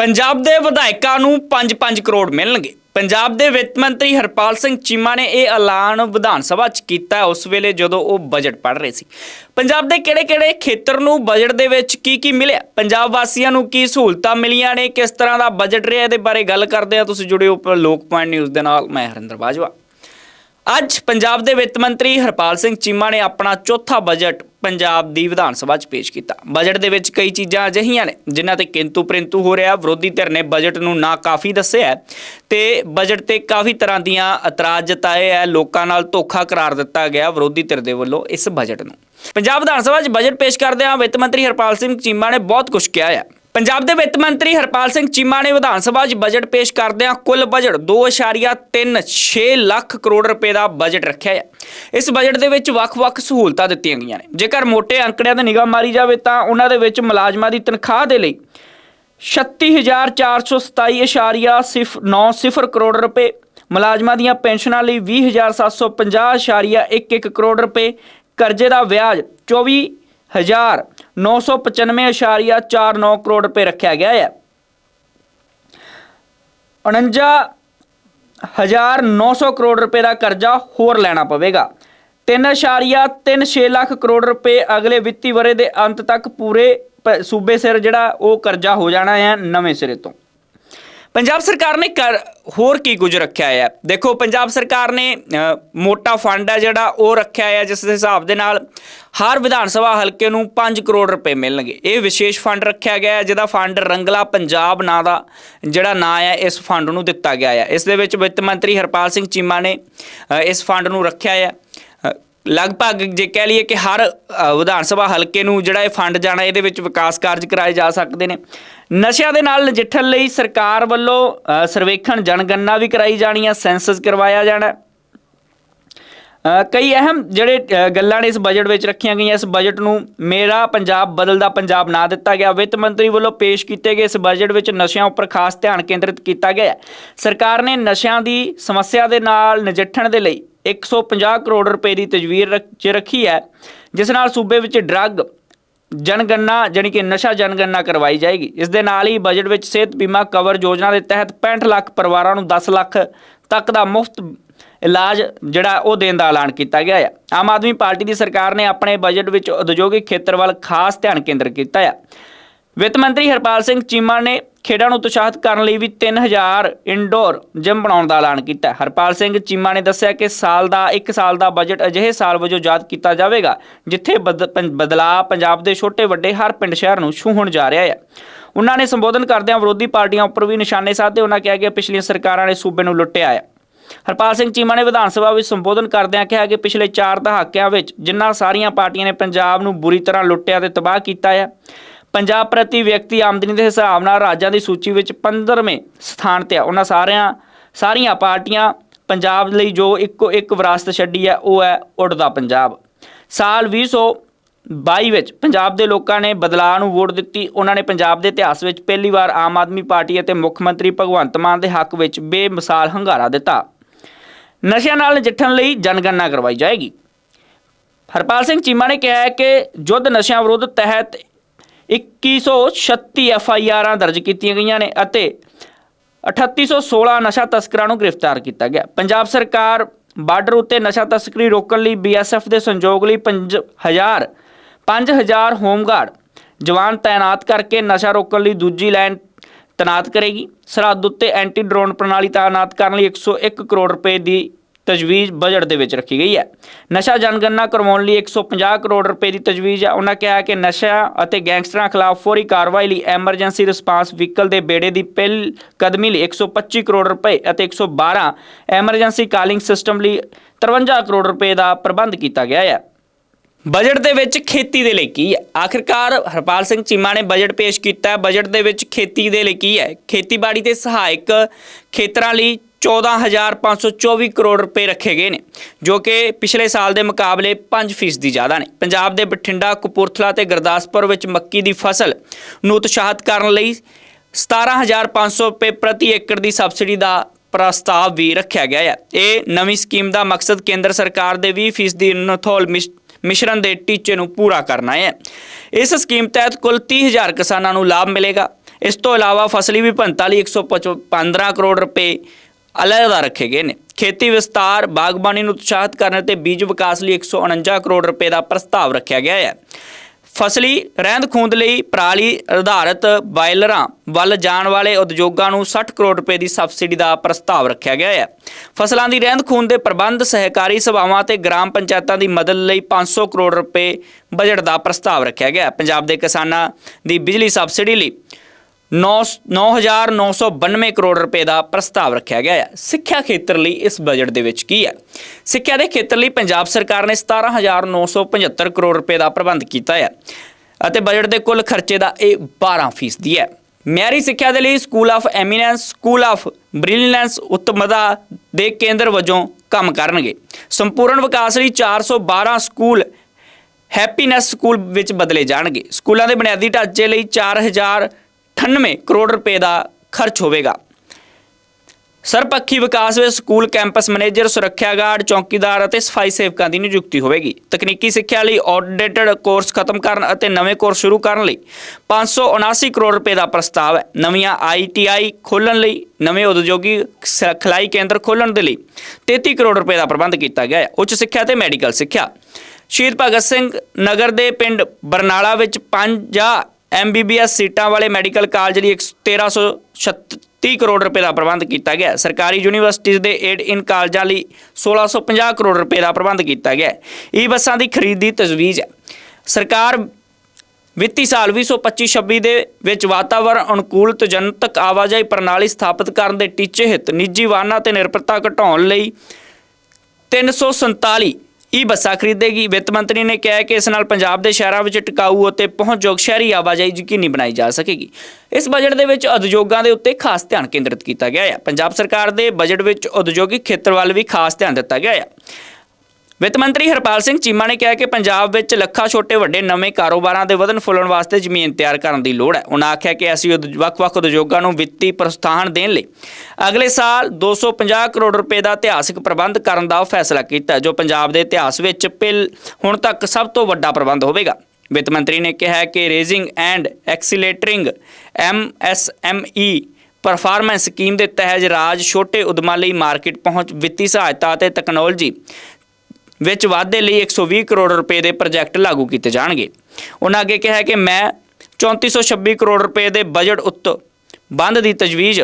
ਪੰਜਾਬ ਦੇ ਵਿਧਾਇਕਾਂ ਨੂੰ 5-5 ਕਰੋੜ ਮਿਲਣਗੇ। ਪੰਜਾਬ ਦੇ ਵਿੱਤ ਮੰਤਰੀ ਹਰਪਾਲ ਸਿੰਘ ਚੀਮਾ ਨੇ ਇਹ ਐਲਾਨ ਵਿਧਾਨ ਸਭਾ 'ਚ ਕੀਤਾ ਉਸ ਵੇਲੇ ਜਦੋਂ ਉਹ ਬਜਟ ਪੜ੍ਹ ਰਹੇ ਸੀ। ਪੰਜਾਬ ਦੇ ਕਿਹੜੇ-ਕਿਹੜੇ ਖੇਤਰ ਨੂੰ ਬਜਟ ਦੇ ਵਿੱਚ ਕੀ ਕੀ ਮਿਲਿਆ? ਪੰਜਾਬ ਵਾਸੀਆਂ ਨੂੰ ਕੀ ਸਹੂਲਤਾਂ ਮਿਲੀਆਂ ਨੇ? ਕਿਸ ਤਰ੍ਹਾਂ ਦਾ ਬਜਟ ਰਿਹਾ? ਇਹਦੇ ਬਾਰੇ ਗੱਲ ਕਰਦੇ ਆ ਤੁਸੀਂ ਜੁੜੇ ਹੋ ਲੋਕ ਪੁਆਇੰਟ ਨਿਊਜ਼ ਦੇ ਨਾਲ। ਮੈਂ ਹਰਿੰਦਰ ਬਾਜਵਾ। ਅੱਜ ਪੰਜਾਬ ਦੇ ਵਿੱਤ ਮੰਤਰੀ ਹਰਪਾਲ ਸਿੰਘ ਚੀਮਾ ਨੇ ਆਪਣਾ ਚੌਥਾ ਬਜਟ ਪੰਜਾਬ ਦੀ ਵਿਧਾਨ ਸਭਾ 'ਚ ਪੇਸ਼ ਕੀਤਾ। ਬਜਟ ਦੇ ਵਿੱਚ ਕਈ ਚੀਜ਼ਾਂ ਅਜਿਹੀਆਂ ਨੇ, ਜਿਨ੍ਹਾਂ ਤੇ ਕਿੰਤੂ ਪ੍ਰਿੰਤੂ ਹੋ ਰਿਹਾ। ਵਿਰੋਧੀ ਧਿਰ ਨੇ ਬਜਟ ਨੂੰ ਨਾ ਕਾਫੀ ਦੱਸਿਆ ਹੈ ਤੇ ਬਜਟ ਤੇ ਕਾਫੀ ਤਰ੍ਹਾਂ ਦੀਆਂ ਇਤਰਾਜ਼ ਜਤਾਏ ਹੈ, ਲੋਕਾਂ ਨਾਲ ਧੋਖਾ ਕਰਾਰ ਦਿੱਤਾ ਗਿਆ ਵਿਰੋਧੀ ਧਿਰ ਦੇ ਵੱਲੋਂ ਇਸ ਬਜਟ ਨੂੰ। ਪੰਜਾਬ ਵਿਧਾਨ ਸਭਾ 'ਚ ਬਜਟ ਪੇਸ਼ ਕਰਦਿਆਂ ਵਿੱਤ ਮੰਤਰੀ ਹਰਪਾਲ ਸਿੰਘ ਚੀਮਾ ਨੇ ਬਹੁਤ ਕੁਝ ਕਿਹਾ ਹੈ। ਪੰਜਾਬ ਦੇ ਵਿੱਤ ਮੰਤਰੀ ਹਰਪਾਲ ਸਿੰਘ ਚੀਮਾ ਨੇ ਵਿਧਾਨ ਸਭਾ 'ਚ ਬਜਟ ਪੇਸ਼ ਕਰਦਿਆਂ ਕੁੱਲ ਬਜਟ 2.36 ਲੱਖ ਕਰੋੜ ਰੁਪਏ ਦਾ ਬਜਟ ਰੱਖਿਆ ਹੈ। ਇਸ ਬਜਟ ਦੇ ਵਿੱਚ ਵੱਖ-ਵੱਖ ਸਹੂਲਤਾਂ ਦਿੱਤੀਆਂ ਗਈਆਂ ਨੇ। ਜੇਕਰ ਮੋٹے ਅੰਕੜਿਆਂ ਤੇ ਨਿਗਾਹ ਮਾਰੀ ਜਾਵੇ ਤਾਂ ਉਹਨਾਂ ਦੇ ਵਿੱਚ ਮੁਲਾਜ਼ਮਾਂ ਦੀ ਤਨਖਾਹ ਦੇ ਲਈ 36427.90 ਕਰੋੜ ਰੁਪਏ, ਮੁਲਾਜ਼ਮਾਂ ਦੀਆਂ ਪੈਨਸ਼ਨਾਂ ਲਈ 20750.11 ਕਰੋੜ ਰੁਪਏ, ਕਰਜ਼ੇ ਦਾ ਵਿਆਜ 24995.49 ਕਰੋੜ ਰੁਪਏ ਰੱਖਿਆ ਗਿਆ ਹੈ। 49900 ਕਰੋੜ ਰੁਪਏ ਦਾ ਕਰਜ਼ਾ ਹੋਰ ਲੈਣਾ ਪਵੇਗਾ। 3.36 ਲੱਖ ਕਰੋੜ ਰੁਪਏ ਅਗਲੇ ਵਿੱਤੀ ਵਰੇ ਦੇ ਅੰਤ ਤੱਕ ਪੂਰੇ ਸੂਬੇ ਸਿਰ ਜਿਹੜਾ ਉਹ ਕਰਜ਼ਾ ਹੋ ਜਾਣਾ ਹੈ ਨਵੇਂ ਸਿਰੇ ਤੋਂ। ਪੰਜਾਬ ਸਰਕਾਰ ਨੇ ਕਰ ਹੋਰ ਕੀ ਕੁਝ ਰੱਖਿਆ ਹੈ ਦੇਖੋ, ਪੰਜਾਬ ਸਰਕਾਰ ਨੇ ਮੋਟਾ ਫੰਡ ਹੈ ਜਿਹੜਾ, ਉਹ ਰੱਖਿਆ ਹੈ ਜਿਸ ਦੇ ਹਿਸਾਬ ਦੇ ਨਾਲ ਹਰ ਵਿਧਾਨ ਸਭਾ ਹਲਕੇ ਨੂੰ 5 ਕਰੋੜ ਰੁਪਏ ਮਿਲਣਗੇ। ਇਹ ਵਿਸ਼ੇਸ਼ ਫੰਡ ਰੱਖਿਆ ਗਿਆ ਹੈ, ਜਿਹਦਾ ਫੰਡ ਰੰਗਲਾ ਪੰਜਾਬ ਨਾਂ ਦਾ, ਜਿਹੜਾ ਨਾਂ ਹੈ ਇਸ ਫੰਡ ਨੂੰ ਦਿੱਤਾ ਗਿਆ ਹੈ ਇਸ ਦੇ ਵਿੱਚ ਵਿੱਤ ਮੰਤਰੀ ਹਰਪਾਲ ਸਿੰਘ ਚੀਮਾ ਨੇ ਇਸ ਫੰਡ ਨੂੰ ਰੱਖਿਆ ਹੈ ਲਗਭਗ ਜੇ ਕਹਿ ਲਈਏ ਕਿ ਹਰ ਅ, ਵਿਧਾਨ ਸਭਾ ਹਲਕੇ ਨੂੰ ਜਿਹੜਾ ਇਹ ਫੰਡ ਜਾਣਾ ਇਹਦੇ ਵਿੱਚ ਵਿਕਾਸ ਕਾਰਜ ਕਰਾਏ ਜਾ ਸਕਦੇ ਨੇ। ਨਸ਼ਿਆਂ ਦੇ ਨਾਲ ਨਜਿੱਠਣ ਲਈ ਸਰਕਾਰ ਵੱਲੋਂ ਅ, ਸਰਵੇਖਣ ਜਨਗਣਨਾ ਵੀ ਕਰਾਈ ਜਾਣੀ ਹੈ ਸੈਂਸਸ ਕਰਵਾਇਆ ਜਾਣਾ। ਅ, ਕਈ ਅਹਿਮ ਜਿਹੜੇ ਅ, ਗੱਲਾਂ ਨੇ ਇਸ ਬਜਟ ਵਿੱਚ ਰੱਖੀਆਂ ਗਈਆਂ ਇਸ ਬਜਟ ਨੂੰ ਮੇਰਾ ਪੰਜਾਬ ਬਦਲਦਾ ਪੰਜਾਬ ਨਾਂ ਦਿੱਤਾ ਗਿਆ। ਵਿੱਤ ਮੰਤਰੀ ਵੱਲੋਂ ਪੇਸ਼ ਕੀਤੇ ਗਏ ਇਸ ਬਜਟ ਵਿੱਚ ਨਸ਼ਿਆਂ ਉੱਪਰ ਖਾਸ ਧਿਆਨ ਕੇਂਦਰਿਤ ਕੀਤਾ ਗਿਆ। ਹੈ ਸਰਕਾਰ ਨੇ ਨਸ਼ਿਆਂ ਦੀ ਸਮੱਸਿਆ ਦੇ ਨਾਲ ਨਜਿੱਠਣ ਦੇ ਲਈ 150 ਕਰੋੜ ਰੁਪਏ ਦੀ ਤਜਵੀਜ਼ 'ਚ ਰੱਖੀ ਹੈ, ਜਿਸ ਨਾਲ ਸੂਬੇ ਵਿੱਚ ਡਰੱਗ ਜਨਗਣਨਾ ਜਾਣੀ ਕਿ ਨਸ਼ਾ ਜਨਗਣਨਾ ਕਰਵਾਈ ਜਾਏਗੀ। ਇਸ ਦੇ ਨਾਲ ਹੀ ਬਜਟ ਵਿੱਚ ਸਿਹਤ ਬੀਮਾ ਕਵਰ ਯੋਜਨਾ ਦੇ ਤਹਿਤ 65 ਲੱਖ ਪਰਿਵਾਰਾਂ ਨੂੰ 10 ਲੱਖ ਤੱਕ ਦਾ ਮੁਫਤ ਇਲਾਜ ਜਿਹੜਾ ਉਹ ਦੇਣ ਦਾ ਐਲਾਨ ਕੀਤਾ ਗਿਆ ਹੈ ਆਮ ਆਦਮੀ ਪਾਰਟੀ ਦੀ ਸਰਕਾਰ ਨੇ ਆਪਣੇ ਬਜਟ ਵਿੱਚ ਉਦਯੋਗਿਕ ਖੇਤਰ ਵੱਲ ਖਾਸ ਧਿਆਨ ਕੇਂਦਰਿਤ ਕੀਤਾ ਹੈ ਵਿੱਤ ਮੰਤਰੀ ਹਰਪਾਲ ਸਿੰਘ ਚੀਮਾ ਨੇ ਖੇਡਾਂ ਨੂੰ ਉਤਸ਼ਾਹਿਤ ਕਰਨ ਲਈ ਵੀ 3000 ਇਨਡੋਰ ਜਿਮ ਬਣਾਉਣ ਦਾ ਐਲਾਨ ਕੀਤਾ ਹਰਪਾਲ ਸਿੰਘ ਚੀਮਾ ਨੇ ਦੱਸਿਆ ਕਿ ਸਾਲ ਦਾ 1 ਸਾਲ ਦਾ ਬਜਟ ਅਜਿਹੇ ਸਾਲ ਵਜੋਂ ਯਾਦ ਕੀਤਾ ਜਾਵੇਗਾ, ਜਿੱਥੇ ਬਦ- ਪੰ- ਬਦਲਾਅ ਪੰਜਾਬ ਦੇ ਛੋਟੇ, ਵੱਡੇ ਹਰ ਪਿੰਡ ਸ਼ਹਿਰ ਨੂੰ ਛੂਹਣ ਜਾ ਰਿਹਾ ਹੈ। ਉਹਨਾਂ ਨੇ ਸੰਬੋਧਨ ਕਰਦਿਆਂ ਵਿਰੋਧੀ ਪਾਰਟੀਆਂ ਉੱਪਰ ਵੀ ਨਿਸ਼ਾਨੇ ਸਾਧੇ। ਉਹਨਾਂ ਕਿਹਾ ਕਿ ਪਿਛਲੀਆਂ ਸਰਕਾਰਾਂ ਨੇ ਸੂਬੇ ਨੂੰ ਲੁੱਟਿਆ ਹੈ। ਹਰਪਾਲ ਸਿੰਘ ਚੀਮਾ ਨੇ ਵਿਧਾਨ ਸਭਾ ਵਿੱਚ ਸੰਬੋਧਨ ਕਰਦਿਆਂ ਕਿਹਾ ਕਿ ਪਿਛਲੇ 4 ਦਹਾਕਿਆਂ ਵਿੱਚ ਜਿੰਨਾ ਸਾਰੀਆਂ ਪਾਰਟੀਆਂ ਨੇ ਪੰਜਾਬ ਨੂੰ ਬੁਰੀ ਤਰ੍ਹਾਂ ਲੁੱਟਿਆ ਤੇ ਤਬਾਹ ਕੀਤਾ ਹੈ ਪੰਜਾਬ ਪ੍ਰਤੀ ਵਿਅਕਤੀ ਆਮਦਨੀ ਦੇ ਹਿਸਾਬ ਨਾਲ ਰਾਜਾਂ ਦੀ ਸੂਚੀ ਵਿੱਚ 15ਵੇਂ ਸਥਾਨ ਤੇ ਆ। ਉਹਨਾਂ ਸਾਰਿਆਂ, ਸਾਰੀਆਂ ਪਾਰਟੀਆਂ ਪੰਜਾਬ ਲਈ ਜੋ ਇੱਕੋ ਇੱਕ ਵਿਰਾਸਤ ਛੱਡੀ ਹੈ, ਉਹ ਹੈ ਉੱਡਦਾ ਪੰਜਾਬ। ਸਾਲ 2022 ਵਿੱਚ ਪੰਜਾਬ ਦੇ ਲੋਕਾਂ ਨੇ ਬਦਲਾਅ ਨੂੰ ਵੋਟ ਦਿੱਤੀ। ਉਹਨਾਂ ਨੇ ਪੰਜਾਬ ਦੇ ਇਤਿਹਾਸ ਵਿੱਚ ਪਹਿਲੀ ਵਾਰ ਆਮ ਆਦਮੀ ਪਾਰਟੀ ਅਤੇ ਮੁੱਖ ਮੰਤਰੀ ਭਗਵੰਤ ਮਾਨ ਦੇ ਹੱਕ ਵਿੱਚ ਬੇਮਿਸਾਲ ਹੰਗਾਰਾ ਦਿੱਤਾ। ਨਸ਼ਿਆਂ ਨਾਲ ਨਜਿੱਠਣ ਲਈ ਜਨਗਣਨਾ ਕਰਵਾਈ ਜਾਏਗੀ। ਹਰਪਾਲ ਸਿੰਘ ਚੀਮਾ ਨੇ ਕਿਹਾ ਹੈ ਕਿ ਯੁੱਧ ਨਸ਼ਿਆਂ ਵਿਰੁੱਧ ਤਹਿਤ 2136 ਐਫ ਆਈ ਆਰਾਂ ਦਰਜ ਕੀਤੀਆਂ ਗਈਆਂ ਨੇ ਅਤੇ 3816 ਨਸ਼ਾ ਤਸਕਰਾਂ ਨੂੰ ਗ੍ਰਿਫਤਾਰ ਕੀਤਾ ਗਿਆ। ਪੰਜਾਬ ਸਰਕਾਰ ਬਾਰਡਰ ਉੱਤੇ ਨਸ਼ਾ ਤਸਕਰੀ ਰੋਕਣ ਲਈ ਬੀਐਸਐਫ ਦੇ ਸੰਯੋਗ ਲਈ 5000 5000 ਹੋਮਗਾਰਡ ਜਵਾਨ ਤਾਇਨਾਤ ਕਰਕੇ ਨਸ਼ਾ ਰੋਕਣ ਲਈ ਦੂਜੀ ਲਾਈਨ ਤੈਨਾਤ ਕਰੇਗੀ। ਸਰਹੱਦ ਉੱਤੇ ਐਂਟੀ ਡਰੋਨ ਪ੍ਰਣਾਲੀ ਤਾਇਨਾਤ ਕਰਨ ਲਈ 101 ਕਰੋੜ ਰੁਪਏ ਦੀ ਤਜਵੀਜ਼ ਬਜਟ ਦੇ ਵਿੱਚ ਰੱਖੀ ਗਈ ਹੈ। ਨਸ਼ਾ ਜਨਗਣਨਾ ਕਰਵਾਉਣ ਲਈ 150 ਕਰੋੜ ਰੁਪਏ ਦੀ ਤਜਵੀਜ਼ ਹੈ। ਉਹਨਾਂ ਕਿਹਾ ਕਿ ਨਸ਼ਾ ਅਤੇ ਗੈਂਗਸਟਰਾਂ ਖਿਲਾਫ ਫੌਰੀ ਕਾਰਵਾਈ ਲਈ ਐਮਰਜੈਂਸੀ ਰਿਸਪਾਂਸ ਵਹੀਕਲ ਦੇ ਬੇੜੇ ਦੀ ਪਹਿਲ ਕਦਮੀ ਲਈ 125 ਕਰੋੜ ਰੁਪਏ ਅਤੇ 112 ਐਮਰਜੈਂਸੀ ਕਾਲਿੰਗ ਸਿਸਟਮ ਲਈ 53 ਕਰੋੜ ਰੁਪਏ ਦਾ ਪ੍ਰਬੰਧ ਕੀਤਾ ਗਿਆ ਹੈ। ਬਜਟ ਦੇ ਵਿੱਚ ਖੇਤੀ ਦੇ ਲਈ ਕੀ ਹੈ? ਆਖਿਰਕਾਰ ਹਰਪਾਲ ਸਿੰਘ ਚੀਮਾ ਨੇ ਬਜਟ ਪੇਸ਼ ਕੀਤਾ ਬਜਟ ਦੇ ਵਿੱਚ ਖੇਤੀ ਦੇ ਲਈ ਕੀ ਹੈ? ਖੇਤੀਬਾੜੀ ਤੇ ਸਹਾਇਕ ਖੇਤਰਾਂ ਲਈ 14524 ਕਰੋੜ ਰੁਪਏ ਰੱਖੇ ਗਏ ਨੇ, ਜੋ ਕਿ ਪਿਛਲੇ ਸਾਲ ਦੇ ਮੁਕਾਬਲੇ 5% ਜ਼ਿਆਦਾ ਨੇ। ਪੰਜਾਬ ਦੇ ਬਠਿੰਡਾ, ਕਪੂਰਥਲਾ ਤੇ ਗੁਰਦਾਸਪੁਰ ਵਿੱਚ ਮੱਕੀ ਦੀ ਫਸਲ ਨੂੰ ਉਤਸ਼ਾਹਿਤ ਕਰਨ ਲਈ 17500 ਰੁਪਏ ਪ੍ਰਤੀ ਏਕੜ ਦੀ ਸਬਸਿਡੀ ਦਾ ਪ੍ਰਸਤਾਵ ਵੀ ਰੱਖਿਆ ਗਿਆ ਹੈ ਇਹ ਨਵੀਂ ਸਕੀਮ ਦਾ ਮਕਸਦ ਕੇਂਦਰ ਸਰਕਾਰ ਦੇ 20% ਦੀ ਨਥੋਲ ਮਿਸ਼- ਮਿਸ਼ਰਣ ਦੇ ਟੀਚੇ ਨੂੰ ਪੂਰਾ ਕਰਨਾ ਹੈ। ਇਸ ਸਕੀਮ ਤਹਿਤ ਕੁੱਲ 30000 ਕਿਸਾਨਾਂ ਨੂੰ ਲਾਭ ਮਿਲੇਗਾ। ਇਸ ਤੋਂ ਇਲਾਵਾ ਫਸਲੀ ਵਿਭਿੰਨਤਾ ਲਈ 115 ਕਰੋੜ ਰੁਪਏ ਅਲੱਗਾ ਰੱਖੇ ਗਏ ਨੇ। ਖੇਤੀ ਵਿਸਤਾਰ, ਬਾਗਬਾਨੀ ਨੂੰ ਉਤਸ਼ਾਹਿਤ ਕਰਨ ਅਤੇ ਬੀਜ ਵਿਕਾਸ ਲਈ 149 ਕਰੋੜ ਰੁਪਏ ਦਾ ਪ੍ਰਸਤਾਵ ਰੱਖਿਆ ਗਿਆ ਹੈ। ਫਸਲੀ ਰਹਿੰਦ ਖੂੰਦ ਲਈ ਪਰਾਲੀ ਆਧਾਰਿਤ ਬਾਇਲਰਾਂ ਵੱਲ ਜਾਣ ਵਾਲੇ ਉਦਯੋਗਾਂ ਨੂੰ 60 ਕਰੋੜ ਰੁਪਏ ਦੀ ਸਬਸਿਡੀ ਦਾ ਪ੍ਰਸਤਾਵ ਰੱਖਿਆ ਗਿਆ ਹੈ। ਫਸਲਾਂ ਦੀ ਰਹਿੰਦ ਖੂੰਦ ਦੇ ਪ੍ਰਬੰਧ, ਸਹਿਕਾਰੀ ਸਭਾਵਾਂ ਤੇ ਗ੍ਰਾਮ ਪੰਚਾਇਤਾਂ ਦੀ ਮਦਦ ਲਈ 500 ਕਰੋੜ ਰੁਪਏ ਬਜਟ ਦਾ ਪ੍ਰਸਤਾਵ ਰੱਖਿਆ ਗਿਆ ਹੈ। ਪੰਜਾਬ ਦੇ ਕਿਸਾਨਾਂ ਦੀ ਬਿਜਲੀ ਸਬਸਿਡੀ ਲਈ 9992 ਕਰੋੜ ਰੁਪਏ ਦਾ ਪ੍ਰਸਤਾਵ ਰੱਖਿਆ ਗਿਆ ਹੈ। ਸਿੱਖਿਆ ਖੇਤਰ ਲਈ ਇਸ ਬਜਟ ਦੇ ਵਿੱਚ ਕੀ ਹੈ? ਸਿੱਖਿਆ ਦੇ ਖੇਤਰ ਲਈ ਪੰਜਾਬ ਸਰਕਾਰ ਨੇ 17975 ਕਰੋੜ ਰੁਪਏ ਦਾ ਪ੍ਰਬੰਧ ਕੀਤਾ ਹੈ ਅਤੇ ਬਜਟ ਦੇ ਕੁੱਲ ਖਰਚੇ ਦਾ ਇਹ 12 ਫੀਸਦੀ ਹੈ। ਮਿਆਰੀ ਸਿੱਖਿਆ ਦੇ ਲਈ school of eminence school of brilliance ਉਤਮਦਾ ਦੇ ਕੇਂਦਰ ਵਜੋਂ ਕੰਮ ਕਰਨਗੇ। ਸੰਪੂਰਨ ਵਿਕਾਸ ਲਈ 412 ਸਕੂਲ ਹੈਪੀਨੈਸ ਸਕੂਲ ਵਿੱਚ ਬਦਲੇ ਜਾਣਗੇ। ਸਕੂਲਾਂ ਦੇ ਬੁਨਿਆਦੀ ਢਾਂਚੇ ਲਈ 4098 ਕਰੋੜ ਰੁਪਏ ਦਾ ਖਰਚ ਹੋਵੇਗਾ। ਸਰਪੱਖੀ ਵਿਕਾਸ ਵਿੱਚ ਸਕੂਲ ਕੈਂਪਸ ਮੈਨੇਜਰ, ਸੁਰੱਖਿਆ ਗਾਰਡ, ਚੌਕੀਦਾਰ ਅਤੇ ਸਫ਼ਾਈ ਸੇਵਕਾਂ ਦੀ ਨਿਯੁਕਤੀ ਹੋਵੇਗੀ। ਤਕਨੀਕੀ ਸਿੱਖਿਆ ਲਈ ਆਊਟਡੇਟਡ ਕੋਰਸ ਖਤਮ ਕਰਨ ਅਤੇ ਨਵੇਂ ਕੋਰਸ ਸ਼ੁਰੂ ਕਰਨ ਲਈ 579 ਕਰੋੜ ਰੁਪਏ ਦਾ ਪ੍ਰਸਤਾਵ ਹੈ। ਨਵੀਆਂ ਆਈਟੀਆਈ ਖੋਲ੍ਹਣ ਲਈ, ਨਵੇਂ ਉਦਯੋਗੀ ਸਿਖਲਾਈ ਕੇਂਦਰ ਖੋਲ੍ਹਣ ਦੇ ਲਈ 33 ਕਰੋੜ ਰੁਪਏ ਦਾ ਪ੍ਰਬੰਧ ਕੀਤਾ ਗਿਆ ਹੈ। ਉੱਚ ਸਿੱਖਿਆ ਤੇ ਮੈਡੀਕਲ ਸਿੱਖਿਆ। ਸ਼ਹੀਦ ਭਗਤ ਸਿੰਘ ਨਗਰ ਦੇ ਪਿੰਡ ਬਰਨਾਲਾ ਵਿੱਚ 50 ਐਮਬੀਬੀਐਸ ਸੀਟਾਂ ਵਾਲੇ ਮੈਡੀਕਲ ਕਾਲਜ ਲਈ 1336 ਕਰੋੜ ਰੁਪਏ ਦਾ ਪ੍ਰਬੰਧ ਕੀਤਾ ਗਿਆ। ਸਰਕਾਰੀ ਯੂਨੀਵਰਸਿਟੀਜ਼ ਦੇ ਏਡ ਇਨ ਕਾਲਜਾਂ ਲਈ 1650 ਕਰੋੜ ਰੁਪਏ ਦਾ ਪ੍ਰਬੰਧ ਕੀਤਾ ਗਿਆ। ਈ ਬੱਸਾਂ ਦੀ ਖਰੀਦ ਦੀ ਤਜਵੀਜ਼ ਹੈ। ਸਰਕਾਰ ਵਿੱਤੀ ਸਾਲ 2025-26 ਦੇ ਵਿੱਚ ਵਾਤਾਵਰਣ ਅਨੁਕੂਲ ਜਨਤਕ ਆਵਾਜਾਈ ਪ੍ਰਣਾਲੀ ਸਥਾਪਿਤ ਕਰਨ ਦੇ ਟੀਚੇ ਹਿੱਤ, ਨਿੱਜੀ ਵਾਹਨਾਂ ਤੇ ਨਿਰਭਰਤਾ ਘਟਾਉਣ ਲਈ 347 ਈ ਬੱਸਾਂ ਖਰੀਦੇਗੀ। ਵਿੱਤ ਮੰਤਰੀ ਨੇ ਕਿਹਾ ਕਿ ਇਸ ਨਾਲ ਪੰਜਾਬ ਦੇ ਸ਼ਹਿਰਾਂ ਵਿੱਚ ਟਿਕਾਊ ਅਤੇ ਪਹੁੰਚਯੋਗ ਸ਼ਹਿਰੀ ਆਵਾਜਾਈ ਯਕੀਨੀ ਬਣਾਈ ਜਾ ਸਕੇਗੀ। ਇਸ ਬਜਟ ਦੇ ਵਿੱਚ ਉਦਯੋਗਾਂ ਦੇ ਉੱਤੇ ਖਾਸ ਧਿਆਨ ਕੇਂਦਰਿਤ ਕੀਤਾ ਗਿਆ ਹੈ ਪੰਜਾਬ ਸਰਕਾਰ ਦੇ ਬਜਟ ਵਿੱਚ ਉਦਯੋਗਿਕ ਖੇਤਰ ਵੱਲ ਵੀ ਖਾਸ ਧਿਆਨ ਦਿੱਤਾ ਗਿਆ ਹੈ ਵਿੱਤ ਮੰਤਰੀ ਹਰਪਾਲ ਸਿੰਘ ਚੀਮਾ ਨੇ ਕਿਹਾ ਕਿ ਪੰਜਾਬ ਵਿੱਚ ਲੱਖਾਂ ਛੋਟੇ ਵੱਡੇ ਨਵੇਂ ਕਾਰੋਬਾਰਾਂ ਦੇ ਵਧਣ ਫੁੱਲਣ ਵਾਸਤੇ ਜ਼ਮੀਨ ਤਿਆਰ ਕਰਨ ਦੀ ਲੋੜ ਹੈ। ਉਹਨਾਂ ਆਖਿਆ ਕਿ ਅਸੀਂ ਉਦ- ਵੱਖ-ਵੱਖ ਉਦਯੋਗਾਂ ਨੂੰ ਵਿੱਤੀ ਪ੍ਰੋਤਸਾਹਨ ਦੇਣ ਲਈ ਅਗਲੇ ਸਾਲ 250 ਕਰੋੜ ਰੁਪਏ ਦਾ ਇਤਿਹਾਸਕ ਪ੍ਰਬੰਧ ਕਰਨ ਦਾ ਫੈਸਲਾ ਕੀਤਾ ਜੋ ਪੰਜਾਬ ਦੇ ਇਤਿਹਾਸ ਵਿੱਚ ਪਿਲ ਹੁਣ ਤੱਕ ਸਭ ਤੋਂ ਵੱਡਾ ਪ੍ਰਬੰਧ ਹੋਵੇਗਾ। ਵਿੱਤ ਮੰਤਰੀ ਨੇ ਕਿਹਾ ਕਿ raising and accelerating MSME performance scheme ਦੇ ਤਹਿਤ ਰਾਜ ਛੋਟੇ ਉਦਮਾਂ ਲਈ ਮਾਰਕੀਟ ਪਹੁੰਚ, ਵਿੱਤੀ ਸਹਾਇਤਾ ਅਤੇ ਤਕਨਾਲੋਜੀ ਵਿੱਚ ਵਾਧੇ ਲਈ 120 ਕਰੋੜ ਰੁਪਏ ਦੇ ਪ੍ਰੋਜੈਕਟ ਲਾਗੂ ਕੀਤੇ ਜਾਣਗੇ। ਉਹਨਾਂ ਅੱਗੇ ਕਿਹਾ ਕਿ ਮੈਂ 3426 ਕਰੋੜ ਰੁਪਏ ਦੇ ਬਜਟ ਉੱਤ ਬੰਦ ਦੀ ਤਜਵੀਜ਼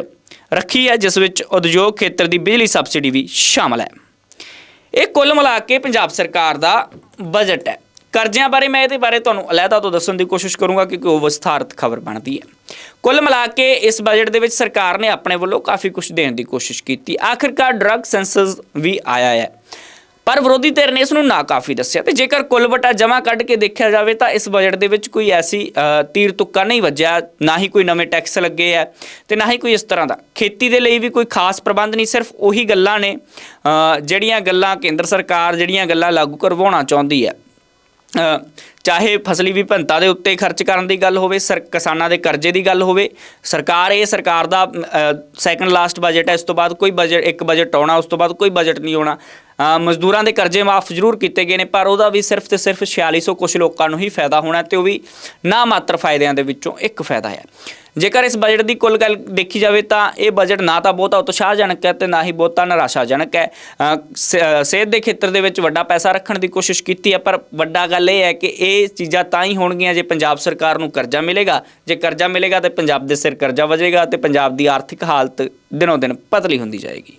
ਰੱਖੀ ਹੈ, ਜਿਸ ਵਿੱਚ ਉਦਯੋਗ ਖੇਤਰ ਦੀ ਬਿਜਲੀ ਸਬਸਿਡੀ ਵੀ ਸ਼ਾਮਲ ਹੈ। ਇਹ ਕੁੱਲ ਮਿਲਾ ਕੇ ਪੰਜਾਬ ਸਰਕਾਰ ਦਾ ਬਜਟ ਹੈ। ਕਰਜ਼ਿਆਂ ਬਾਰੇ ਮੈਂ ਇਹਦੇ ਬਾਰੇ ਤੁਹਾਨੂੰ ਅਲੱਗਾ ਤੋਂ ਦੱਸਣ ਦੀ ਕੋਸ਼ਿਸ਼ ਕਰੂੰਗਾ, ਕਿਉਂਕਿ ਉਹ ਵਿਸਥਾਰਤ ਖਬਰ ਬਣਦੀ ਹੈ। ਕੁੱਲ ਮਿਲਾ ਕੇ ਇਸ ਬਜਟ ਦੇ ਵਿੱਚ ਸਰਕਾਰ ਨੇ ਆਪਣੇ ਵੱਲੋਂ ਕਾਫੀ ਕੁਝ ਦੇਣ ਦੀ ਕੋਸ਼ਿਸ਼ ਕੀਤੀ। ਆਖਿਰਕਾਰ ਡਰੱਗ ਸੈਂਸਸ ਵੀ ਆਇਆ ਹੈ। ਪਰ ਵਿਰੋਧੀ ਧਿਰ ਨੇ ਇਸ ਨੂੰ ਨਾਕਾਫੀ ਦੱਸਿਆ ਤੇ ਜੇਕਰ ਕੁੱਲ ਵਟਾ ਜਮ੍ਹਾਂ ਕੱਢ ਕੇ ਦੇਖਿਆ ਜਾਵੇ ਤਾਂ ਇਸ ਬਜਟ ਦੇ ਵਿੱਚ ਕੋਈ ਐਸੀ ਤੀਰ ਤੁੱਕਾ ਨਹੀਂ ਵੱਜਿਆ, ਨਾ ਹੀ ਕੋਈ ਨਵੇਂ ਟੈਕਸ ਲੱਗੇ ਆ ਤੇ ਨਾ ਹੀ ਕੋਈ ਇਸ ਤਰ੍ਹਾਂ ਦਾ। ਖੇਤੀ ਦੇ ਲਈ ਵੀ ਕੋਈ ਖਾਸ ਪ੍ਰਬੰਧ ਨਹੀਂ, ਸਿਰਫ ਉਹੀ ਗੱਲਾਂ ਨੇ ਜਿਹੜੀਆਂ ਗੱਲਾਂ ਕੇਂਦਰ ਸਰਕਾਰ, ਜਿਹੜੀਆਂ ਗੱਲਾਂ ਲਾਗੂ ਕਰਵਾਉਣਾ ਚਾਹੁੰਦੀ ਹੈ। ਚਾਹੇ ਫਸਲੀ ਵਿਭਿੰਨਤਾ ਦੇ ਉੱਤੇ ਖਰਚ ਕਰਨ ਦੀ ਗੱਲ ਹੋਵੇ, ਸਰ, ਕਿਸਾਨਾਂ ਦੇ ਕਰਜ਼ੇ ਦੀ ਗੱਲ ਹੋਵੇ, ਸਰਕਾਰ ਇਹ, ਸਰਕਾਰ ਦਾ ਸੈਕੰਡ ਲਾਸਟ ਬਜਟ ਹੈ, ਇਸ ਤੋਂ ਬਾਅਦ ਕੋਈ ਬਜਟ ਇੱਕ ਬਜਟ ਆਉਣਾ, ਉਸ ਤੋਂ ਬਾਅਦ ਕੋਈ ਬਜਟ ਨਹੀਂ ਆਉਣਾ। ਮਜ਼ਦੂਰਾਂ ਦੇ ਕਰਜ਼ੇ ਮਾਫ ਜ਼ਰੂਰ ਕੀਤੇ ਗਏ ਨੇ, ਪਰ ਉਹਦਾ ਵੀ ਸਿਰਫ ਤੇ ਸਿਰਫ 4600 ਕੁਝ ਲੋਕਾਂ ਨੂੰ ਹੀ ਫਾਇਦਾ ਹੋਣਾ ਤੇ ਉਹ ਵੀ ਨਾ ਮਾਤਰ ਫਾਇਦਿਆਂ ਦੇ ਵਿੱਚੋਂ ਇੱਕ ਫਾਇਦਾ ਹੈ। ਜੇਕਰ ਇਸ ਬਜਟ ਦੀ ਕੁੱਲ ਗੱਲ ਦੇਖੀ ਜਾਵੇ ਤਾਂ ਇਹ ਬਜਟ ਨਾ ਤਾਂ ਬਹੁਤਾ ਉਤਸ਼ਾਹਜਨਕ ਹੈ ਤੇ ਨਾ ਹੀ ਬਹੁਤਾ ਨਿਰਾਸ਼ਾਜਨਕ ਹੈ। ਸਿਹਤ ਦੇ ਖੇਤਰ ਦੇ ਵਿੱਚ ਵੱਡਾ ਪੈਸਾ ਰੱਖਣ ਦੀ ਕੋਸ਼ਿਸ਼ ਕੀਤੀ ਹੈ, ਪਰ ਵੱਡਾ ਗੱਲ ਇਹ ਹੈ ਕਿ ਇਹ ਇਹ ਚੀਜ਼ਾਂ ਤਾਂ ਹੀ ਹੋਣਗੀਆਂ ਜੇ ਪੰਜਾਬ ਸਰਕਾਰ ਨੂੰ ਕਰਜ਼ਾ ਮਿਲੇਗਾ। ਜੇ ਕਰਜ਼ਾ ਮਿਲੇਗਾ ਤੇ ਪੰਜਾਬ ਦੇ ਸਿਰ ਕਰਜ਼ਾ ਵਜੇਗਾ ਤੇ ਪੰਜਾਬ ਦੀ ਆਰਥਿਕ ਹਾਲਤ ਦਿਨੋਂ ਦਿਨ ਪਤਲੀ ਹੁੰਦੀ ਜਾਏਗੀ।